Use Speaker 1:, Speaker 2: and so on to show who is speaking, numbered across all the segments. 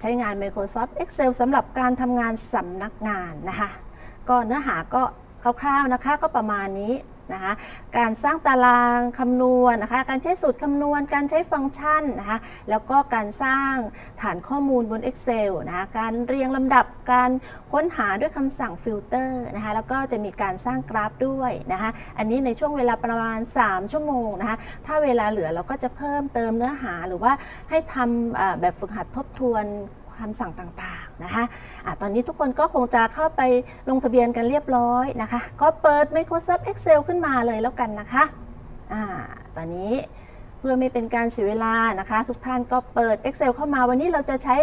Speaker 1: ใช้งาน Microsoft Excel สำหรับการทำงานสำนักงานนะคะ ก็เนื้อหาก็คร่าวๆนะคะก็ประมาณนี้ นะคะการสร้างตารางคำนวณนะคะการใช้สูตรคำนวณ การใช้ฟังก์ชันนะคะแล้วก็การสร้างฐานข้อมูลบน Excel นะคะการเรียงลำดับการค้นหาด้วยคำสั่งฟิลเตอร์นะคะแล้วก็จะมีการสร้างกราฟด้วยนะคะอันนี้ในช่วงเวลาประมาณ 3 ชั่วโมงนะคะถ้าเวลาเหลือเราก็จะเพิ่มเติมเนื้อหาหรือว่าให้ทำแบบฝึกหัดทบทวน คำสั่งต่างๆนะคะอะตอนนี้ทุกคนก็คงจะเข้าไปลงทะเบียนกันเรียบร้อยนะคะ ก็เปิด Microsoft Excel ขึ้นมาเลยแล้วกันนะคะอะตอนนี้ เพื่อไม่เป็นการเสียเวลานะคะ ทุกท่านก็เปิด Excel เข้ามาวันนี้เราจะใช้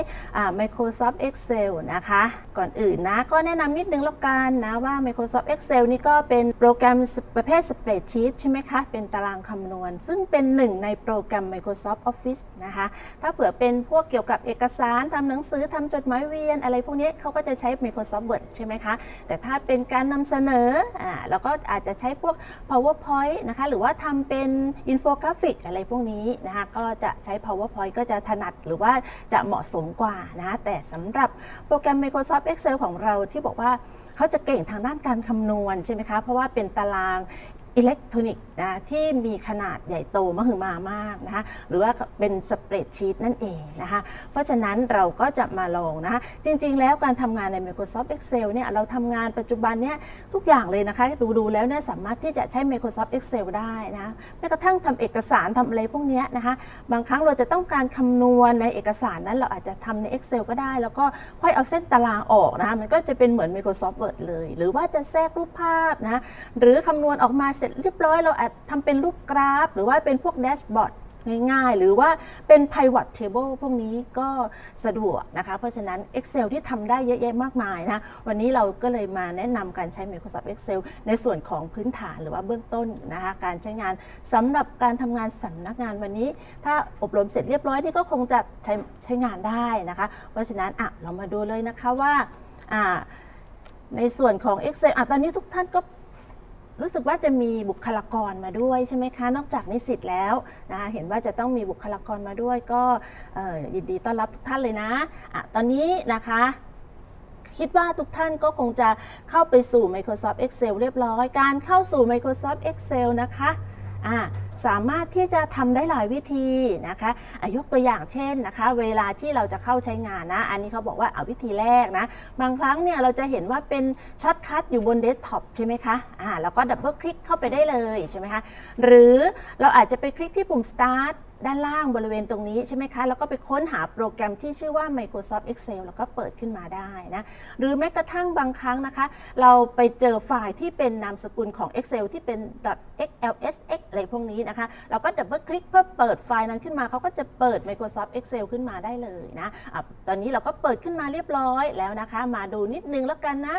Speaker 1: Microsoft Excel นะคะ ก่อนอื่นนะ ก็แนะนำนิดนึงแล้วกันนะว่า Microsoft Excel นี่ก็เป็นโปรแกรมประเภท Spreadsheet ใช่ไหมคะ เป็นตารางคำนวณ ซึ่งเป็นหนึ่งในโปรแกรม Microsoft Office นะคะ ถ้าเผื่อเป็นพวกเกี่ยวกับเอกสารทำหนังสือทำจดหมายเวียน อะไรพวกนี้เขาก็จะใช้ Microsoft Word ใช่ไหมคะ แต่ถ้าเป็นการนำเสนออ่าเราก็อาจจะใช้พวก PowerPoint นะคะ หรือว่าทำเป็นอินโฟกราฟิกอะไรพวกนี้นะคะก็จะใช้ PowerPoint ก็จะถนัดหรือว่าจะเหมาะสมกว่านะคะแต่สำหรับโปรแกรม Microsoft Excel ของเราที่บอกว่าเขาจะเก่งทางด้านการคำนวณใช่ไหมคะเพราะว่าเป็นตาราง อิเล็กทรอนิกส์นะที่มีขนาดใหญ่โตมหึมามากนะคะหรือว่าเป็นสเปรดชีตนั่นเองนะคะเพราะฉะนั้นเราก็จะมาลองนะคะจริง ๆ แล้วการทำงานใน Microsoft Excel เนี่ยเราทำงานปัจจุบันเนี่ยทุกอย่างเลยนะคะดูดูๆแล้วเนี่ยสามารถที่จะใช้ Microsoft Excel ได้นะแม้กระทั่งทำเอกสารทำอะไรพวกเนี้ยนะคะบางครั้งเราจะต้องการคำนวณในเอกสารนั้นเราอาจจะทำใน Excel ก็ได้ แล้วก็ค่อยเอาเส้นตารางออกนะคะมันก็จะเป็นเหมือน Microsoft Word เลย หรือว่าจะแทรกรูปภาพนะหรือคำนวณออกมาเสร็จเรียบร้อยเราอาจทำเป็นรูปกราฟ หรือว่าเป็นพวกแดชบอร์ดง่ายๆ หรือว่าเป็น pivot table พวกนี้ก็สะดวกนะคะ เพราะฉะนั้น Excel ที่ทำได้เยอะแยะมากมายนะ วันนี้เราก็เลยมาแนะนำการใช้ Microsoft Excel ในส่วนของพื้นฐานหรือว่าเบื้องต้นนะคะ การใช้งานสำหรับการทำงานสำนักงานวันนี้ ถ้าอบรมเสร็จเรียบร้อยนี่ก็คงจะใช้ใช้งานได้นะคะ เพราะฉะนั้นอะเรามาดูเลยนะคะว่าอ่าในส่วนของ Excel อะตอนนี้ทุกท่านก็ รู้สึกว่าจะมีบุคลากรมาด้วยใช่ไหมคะ นอกจากนิสิตแล้วนะคะเห็นว่าจะต้องมีบุคลากรมาด้วยก็ยินดีต้อนรับทุกท่านเลยนะอะตอนนี้นะคะคิดว่าทุกท่านก็คงจะเข้าไปสู่ Microsoft Excel เรียบร้อย การเข้าสู่ Microsoft Excel นะคะ สามารถที่จะทำได้หลายวิธีนะคะอะยกตัวอย่างเช่นนะคะ เวลาที่เราจะเข้าใช้งานนะ อันนี้เขาบอกว่าเอาวิธีแรกนะ บางครั้งเนี่ยเราจะเห็นว่าเป็นช็อตคัทอยู่บนเดสก์ท็อปใช่ไหมคะอ่าแล้วก็ดับเบิลคลิกเข้าไปได้เลยใช่ไหมคะ หรือเราอาจจะไปคลิกที่ปุ่ม start ด้านล่างบริเวณตรงนี้ใช่ไหมคะ แล้วก็ไปค้นหาโปรแกรมที่ชื่อว่า Microsoft Excel แล้วก็เปิดขึ้นมาได้นะ หรือแม้กระทั่งบางครั้งนะคะ เราไปเจอไฟล์ที่เป็นนามสกุลของ Excel ที่เป็น .xlsx อะไรพวกนี้นะคะ เราก็ดับเบิลคลิกเพื่อเปิดไฟล์นั้นขึ้นมา เขาก็จะเปิด Microsoft Excel ขึ้นมาได้เลยนะอะตอนนี้เราก็เปิดขึ้นมาเรียบร้อยแล้วนะคะ มาดูนิดนึงแล้วกันนะ